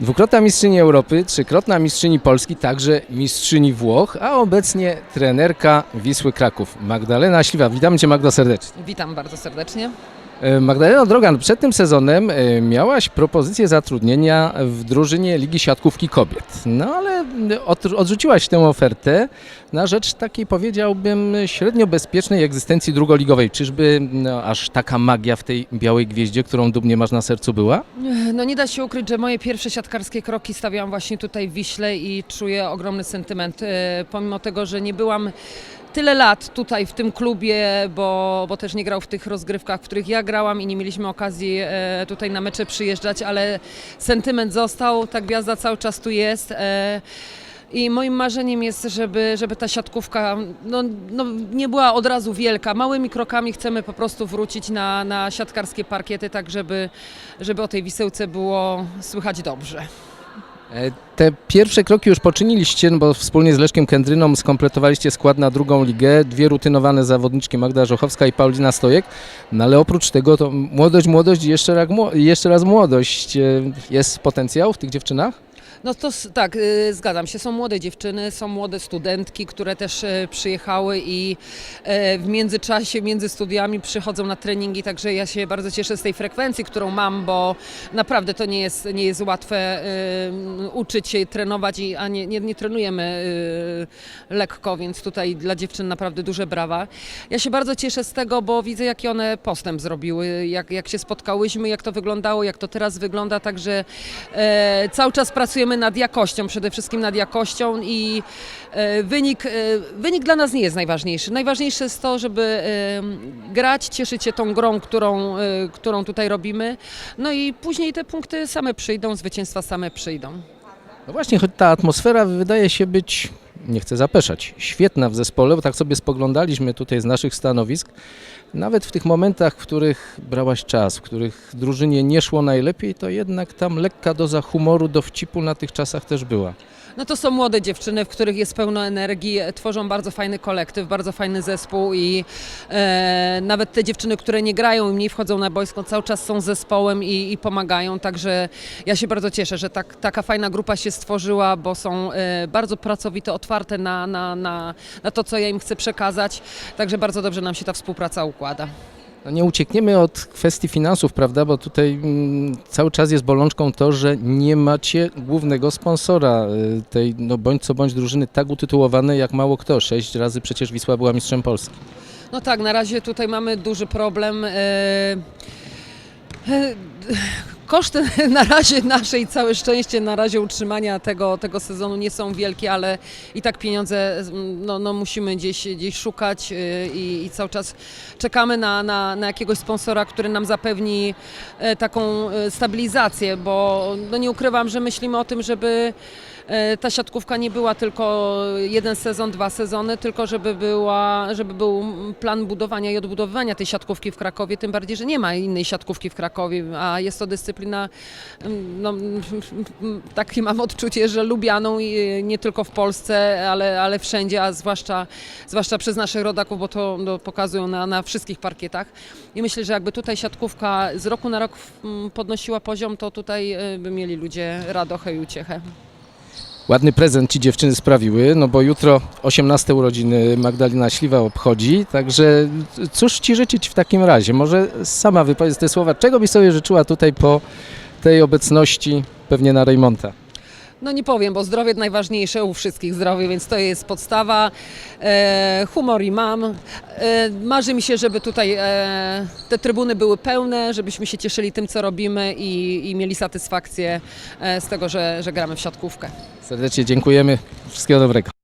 Dwukrotna mistrzyni Europy, trzykrotna mistrzyni Polski, także mistrzyni Włoch, a obecnie trenerka Wisły Kraków, Magdalena Śliwa. Witam Cię Magdo serdecznie. Witam bardzo serdecznie. E, Magdalena Drogan, przed tym sezonem e, miałaś propozycję zatrudnienia w drużynie Ligi Siatkówki Kobiet. No ale od, odrzuciłaś tę ofertę na rzecz takiej powiedziałbym średnio bezpiecznej egzystencji drugoligowej. Czyżby no, aż taka magia w tej białej gwieździe, którą dumnie masz na sercu była? No nie da się ukryć, że moje pierwsze siatkarskie kroki stawiałam właśnie tutaj w Wiśle i czuję ogromny sentyment. E, Pomimo tego, że nie byłam tyle lat tutaj w tym klubie, bo, bo też nie grał w tych rozgrywkach, w których ja grałam i nie mieliśmy okazji e, tutaj na mecze przyjeżdżać, ale sentyment został, ta gwiazda cały czas tu jest. e, I moim marzeniem jest, żeby, żeby ta siatkówka no, no, nie była od razu wielka. Małymi krokami chcemy po prostu wrócić na, na siatkarskie parkiety, tak żeby, żeby o tej wisełce było słychać dobrze. E, Te pierwsze kroki już poczyniliście, no bo wspólnie z Leszkiem Kędryną skompletowaliście skład na drugą ligę. Dwie rutynowane zawodniczki Magda Żochowska i Paulina Stojek. No ale oprócz tego to młodość, młodość i jeszcze raz, mło- jeszcze raz młodość. E, Jest potencjał w tych dziewczynach? No to tak, y, zgadzam się. Są młode dziewczyny, są młode studentki, które też e, przyjechały i e, w międzyczasie, między studiami przychodzą na treningi, także ja się bardzo cieszę z tej frekwencji, którą mam, bo naprawdę to nie jest, nie jest łatwe e, uczyć się, trenować, i, a nie, nie, nie trenujemy lekko, więc tutaj dla dziewczyn naprawdę duże brawa. Ja się bardzo cieszę z tego, bo widzę, jaki one postęp zrobiły, jak, jak się spotkałyśmy, jak to wyglądało, jak to teraz wygląda, także e, cały czas pracujemy nad jakością, przede wszystkim nad jakością i e, wynik, e, wynik dla nas nie jest najważniejszy. Najważniejsze jest to, żeby grać, cieszyć się tą grą, którą, e, którą tutaj robimy, no i później te punkty same przyjdą, zwycięstwa same przyjdą. No właśnie, choć ta atmosfera wydaje się być, nie chcę zapeszać, świetna w zespole, bo tak sobie spoglądaliśmy tutaj z naszych stanowisk. Nawet w tych momentach, w których brałaś czas, w których drużynie nie szło najlepiej, to jednak tam lekka doza humoru, dowcipu na tych czasach też była. No to są młode dziewczyny, w których jest pełno energii, tworzą bardzo fajny kolektyw, bardzo fajny zespół i e, nawet te dziewczyny, które nie grają i mniej wchodzą na boisko, cały czas są zespołem i, i pomagają, także ja się bardzo cieszę, że tak, taka fajna grupa się stworzyła, bo są e, bardzo pracowite, otwarte na, na, na, na to, co ja im chcę przekazać, także bardzo dobrze nam się ta współpraca układa. No nie uciekniemy od kwestii finansów, prawda? Bo tutaj mm, cały czas jest bolączką to, że nie macie głównego sponsora y, tej, no bądź co bądź drużyny tak utytułowanej jak mało kto. Sześć razy przecież Wisła była mistrzem Polski. No tak, na razie tutaj mamy duży problem. e, Koszty na razie nasze i całe szczęście na razie utrzymania tego, tego sezonu nie są wielkie, ale i tak pieniądze no, no musimy gdzieś, gdzieś szukać e, i, i cały czas czekamy na, na, na jakiegoś sponsora, który nam zapewni e, taką e, stabilizację, bo no nie ukrywam, że myślimy o tym, żeby e, ta siatkówka nie była tylko jeden sezon, dwa sezony, tylko żeby, była, żeby był plan budowania i odbudowywania tej siatkówki w Krakowie, tym bardziej, że nie ma innej siatkówki w Krakowie, jest to dyscyplina, mm, no, takie mam odczucie, że lubianą i nie tylko w Polsce, ale, ale wszędzie, a zwłaszcza, zwłaszcza przez naszych rodaków, bo to no, pokazują na, na wszystkich parkietach. I myślę, że jakby tutaj siatkówka z roku na rok mm, podnosiła poziom, to tutaj y, by mieli ludzie radochę i uciechę. Ładny prezent ci dziewczyny sprawiły, no bo jutro 18 urodziny Magdalena Śliwa obchodzi, także cóż ci życzyć w takim razie? Może sama wypowiedz te słowa, czego byś sobie życzyła tutaj po tej obecności pewnie na Rejmonta? No nie powiem, bo zdrowie najważniejsze u wszystkich zdrowie, więc to jest podstawa. E, humor i mam. E, marzy mi się, żeby tutaj e, te trybuny były pełne, żebyśmy się cieszyli tym, co robimy i, i mieli satysfakcję e, z tego, że, że gramy w siatkówkę. Serdecznie dziękujemy, wszystkiego dobrego.